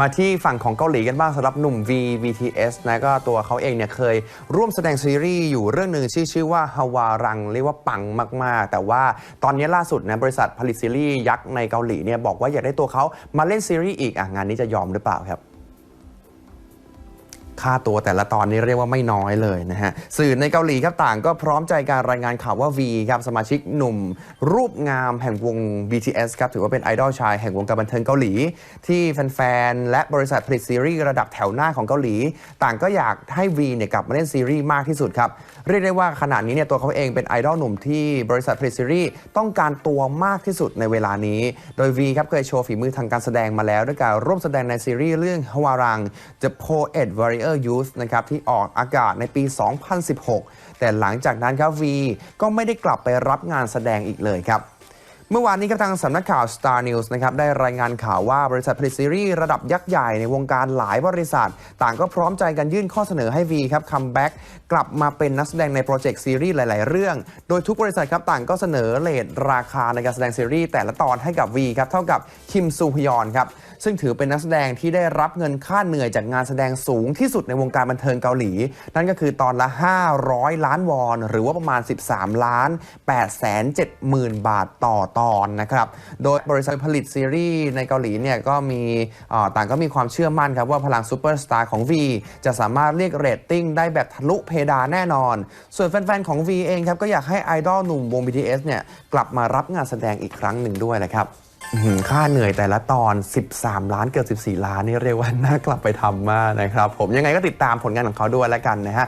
มาที่ฝั่งของเกาหลีกันบ้างสำหรับหนุ่ม V BTS นะก็ตัวเขาเองเนี่ยเคยร่วมแสดงซีรีส์อยู่เรื่องหนึ่งชื่อชื่อว่าฮาวารังเรียกว่าปังมาก ๆ แต่ว่าตอนนี้ล่าสุดนะบริษัทผลิตซีรีส์ยักษ์ในเกาหลีเนี่ยบอกว่าอยากได้ตัวเขามาเล่นซีรีส์อีกอะงานนี้จะยอมหรือเปล่าครับ ค่าตัวแต่ละตอนนี้เรียกว่าไม่น้อยเลยนะฮะ สื่อในเกาหลีครับต่างก็พร้อมใจการรายงานข่าวว่า V ครับสมาชิกหนุ่ม รูปงามแห่งวง BTS ครับถือว่าเป็นไอดอลชายแห่งวงการบันเทิงเกาหลี ที่แฟนๆ และบริษัทผลิตซีรีส์ระดับแถวหน้าของเกาหลี ต่างก็อยากให้ V เนี่ยกลับมาเล่นซีรีส์มากที่สุดครับเรียกได้ว่าขณะนี้เนี่ยตัวเขาเองเป็นไอดอลหนุ่มที่บริษัทผลิตซีรีส์ต้องการตัวมากที่สุดในเวลานี้ โดย V ครับเคยโชว์ฝีมือทางการแสดงมาแล้วด้วยการร่วมแสดงในซีรีส์เรื่องฮวารัง The Poet Warrior Youth นะครับที่ออกอากาศในปี 2016 แต่หลังจากนั้นครับ V ก็ไม่ได้กลับไปรับงานแสดงอีกเลยครับ เมื่อวานนี้ครับทางสำนักข่าว Star News นะครับได้รายงานข่าวว่าบริษัทผลิตซีรีส์ระดับยักษ์ใหญ่ในวงการหลายบริษัท ต่างก็พร้อมใจกันยื่นข้อเสนอให้ V ครับคัมแบ็กกลับมาเป็นนักแสดงในโปรเจกต์ซีรีส์หลาย ๆ เรื่อง โดยทุกบริษัทครับต่างก็เสนอเลทราคาในการแสดงซีรีส์แต่ละตอนให้กับ V ครับเท่ากับคิมซูฮยอนครับซึ่งถือเป็นนักแสดงที่ได้รับเงินค่าเหนื่อยจากงานแสดงสูงที่สุดในวงการบันเทิงเกาหลี นั่นก็คือตอนละ 500 ล้านวอน หรือว่าประมาณ 13 ล้าน8แสน7หมื่นบาทต่อตอนนะครับ โดยบริษัทผลิตซีรีส์ในเกาหลีเนี่ยก็มีต่างก็มีความเชื่อมั่นครับว่าพลังซูเปอร์สตาร์ของ V จะสามารถเรียกเรตติ้งได้แบบทะลุเพดานแน่นอน ส่วนแฟนๆของ V เองครับก็อยากให้ไอดอลหนุ่มวง BTS เนี่ยกลับมารับงานแสดงอีกครั้งหนึ่งด้วยนะครับอื้อหือค่าเหนื่อยแต่ละตอน 13 ล้านเกือบ14 ล้านนี่เรียกว่าน่ากลับไปทำมากนะครับ ผมยังไงก็ติดตามผลงานของเขาด้วยแล้วกันนะฮะ